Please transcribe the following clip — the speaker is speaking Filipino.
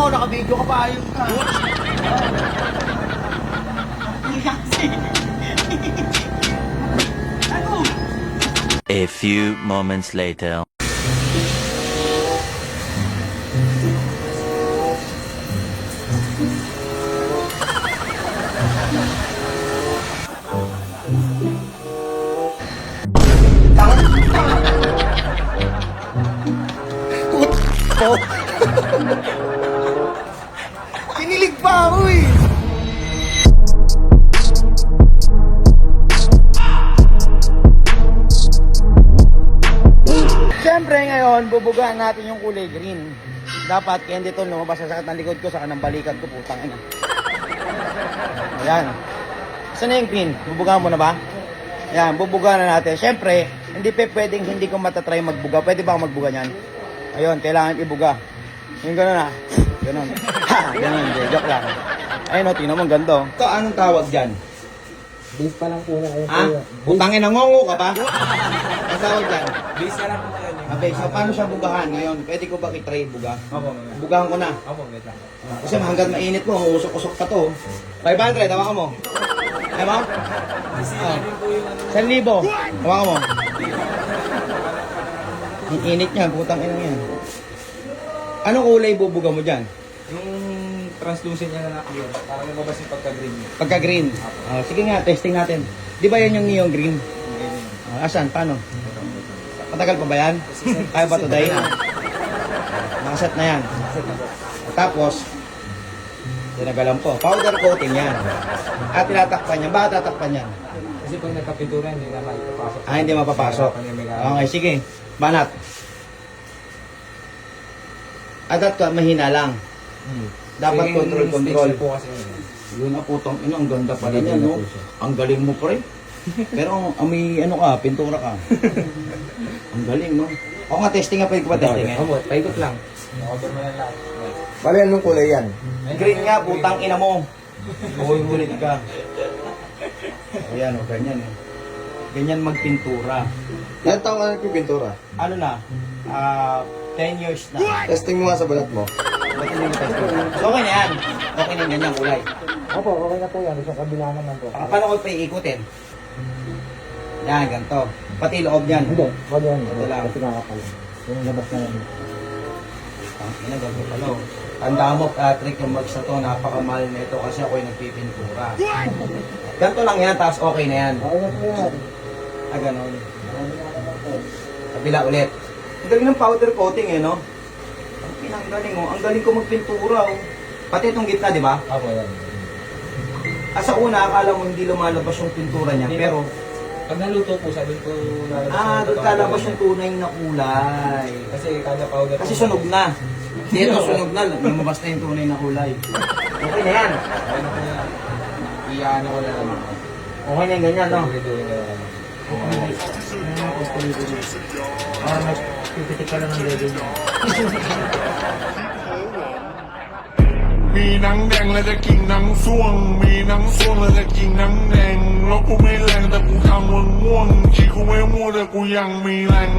mo, nakabideo ka pa, ayun ka. A few moments later. Siyempre ngayon, bubugaan natin yung kulay green. Dapat, kaya hindi to lumabas sa sakit ng likod ko, sa kanang balikat ko, putang ina. Ayan. Saan na yung green? Bubugaan mo na ba? Ayan, bubugaan na natin. Siyempre, hindi pa pwedeng hindi ko matatry magbuga. Pwede ba ako magbuga niyan? Ayun, kailangan ibuga. Yung gano'n na. Gano'n. Ha! Gano'n, hindi. Joke lang. Ayun o, tingnan mo, ganda. oh. Ito, anong tawag dyan? Base pa lang po na. Ha? Putangin na ngongo ka ba? Ang tawag dyan? Base ka lang po na. Okay, so paano siya bugahan ngayon? Pwede ko ba i-try buga? Opo, mga. Bugahan ko na. Opo, wait lang. Kasi hanggang mainit mo, usok-usok pa to. 500, hawakan mo. Namin po yung ano. 1,000. Hawakan mo. Ang init niya, putang ina yan. Anong kulay bubuga mo dyan? Yung translucent niya na nakapiyot. Parang lumabas yung pagka-green niya. Pagka green. Ah, sige nga, testing natin. Di ba yan yung neon green? Ganyan. Ah, asan? Paano? Matagal pa ba yan? Kaya ba today? Nakaset na yan. Tapos, tinagalan po. Powder coating yan. At tinatakpan yan. Bakit tatakpan yan? Kasi pag nagkapintura, hindi na maipapasok. Ah, hindi mapapasok. Okay, sige. Banat. Adat ka, mahina lang. Hmm. Dapat control-control. po yun. Na putang ina, ang ganda pala niya, no? po. Ang galing mo, pre. Pero ang may ano ka, pintura ka. ang galing, no? Ako nga, testing nga, pwede ko ba testing eh? Opo, paikot lang. Cover mo lahat. Bali, anong kulay yan? Green nga, putang ina mo. Uhulit ka. Ayan, o, ganyan eh. Ganyan magpintura. Ilan taong ka nagpipintura? Ano na? Ah, 10 years na. Testing mo nga sa balat mo. Ba't hindi mo testing? So, okay na yan. Okay na yung ganyang kulay. Opo, okay na po yan. Sa kabila naman po. Ah, paano ko pa iikutin? Yan, ganito. Pati loob yan. Hindi, wag yan. Ito lang. Kasi nakakal. Yung labas na yan. Ang ina, gagawin pala. oh. Tanda mo, Patrick, yung mags na to, napakamahal na ito kasi ako yung nagpipintura. Ganito lang yan, tapos okay na yan. Okay na yan. Ah, ganon. Kabila ulit. Ang galing ng powder coating eh, no? Ang pinanggaling oh. Ang galing ko magpintura oh. Pati itong gitna, di ba? Opo, yan. Ah, sa una, akala mo hindi lumalabas yung pintura niya, pero Pag naluto po, sabi ko lalabas ah, doon totoo. kalabas yung tunay na kulay. Kasi kada powder Kasi po- sunog na. Dito sunog na, lumabas na yung tunay na kulay. Okay na yan. Okay na po yan. Iyaano ko na lang. Okay na yung ganyan, no? Parang nagpipitik ka lang ng dedo niya. มีหนังแดงและจะกินหนังส่วง มีหนังส่วงและจะกินหนังแดงแล้วกูไม่แรงแต่กูทำมึงง่วงชีกูไม่มั่วแต่กูยังมีแรง